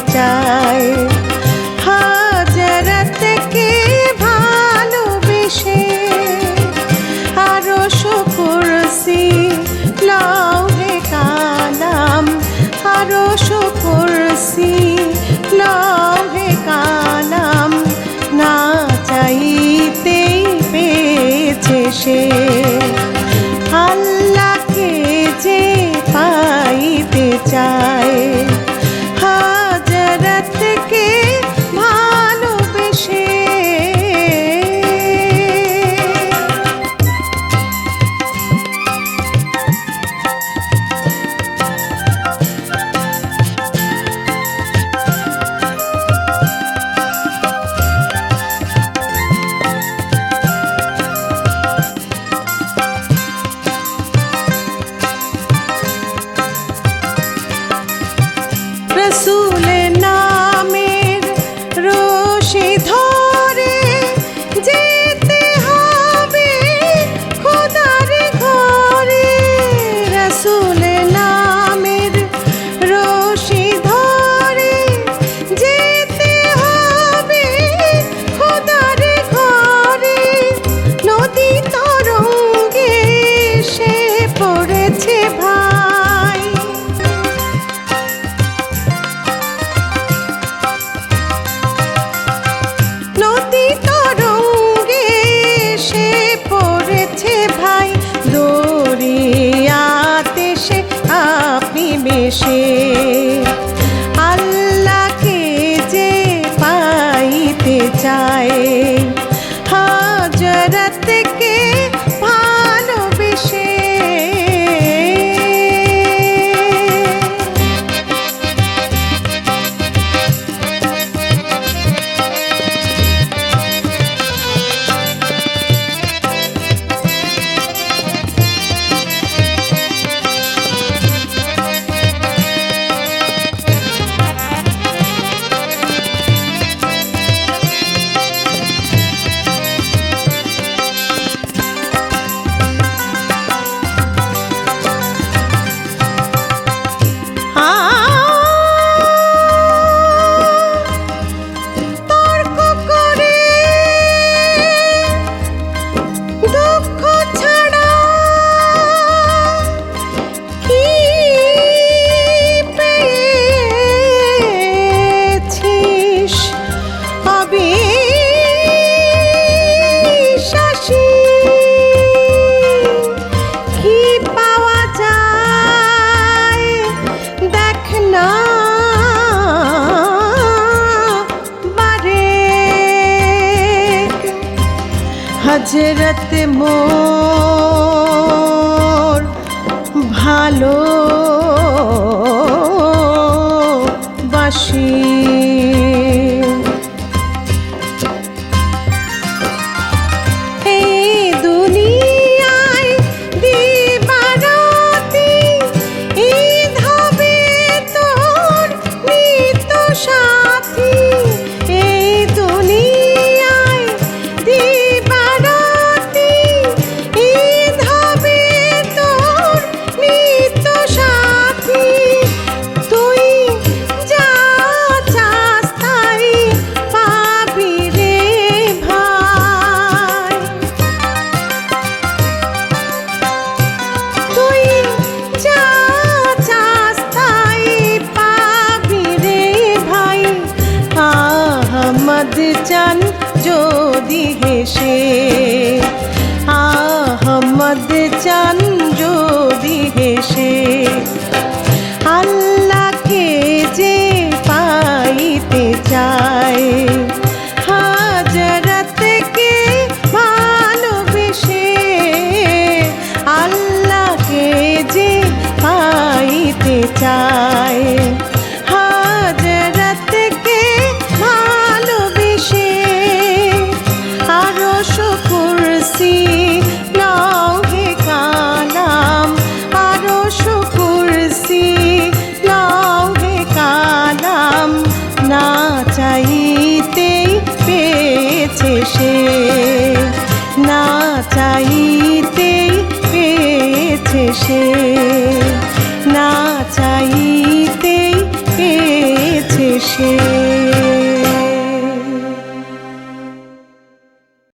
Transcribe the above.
চায়। হাজারাতকে ভালোবেসে আরও শুকুরসি লও হে কালাম। আরও শুকুরসি লও কালাম। না চাইতেই পেয়েছে সে। দুনিয়াতে সে আপনি বেশে। আল্লাহকে যে পাইতে চায় হাজরাতে মোর ভালো জান যদি হেসে আহমদ চান যদি হেসে। ভেসে না চাইতেই পেয়েছে সে।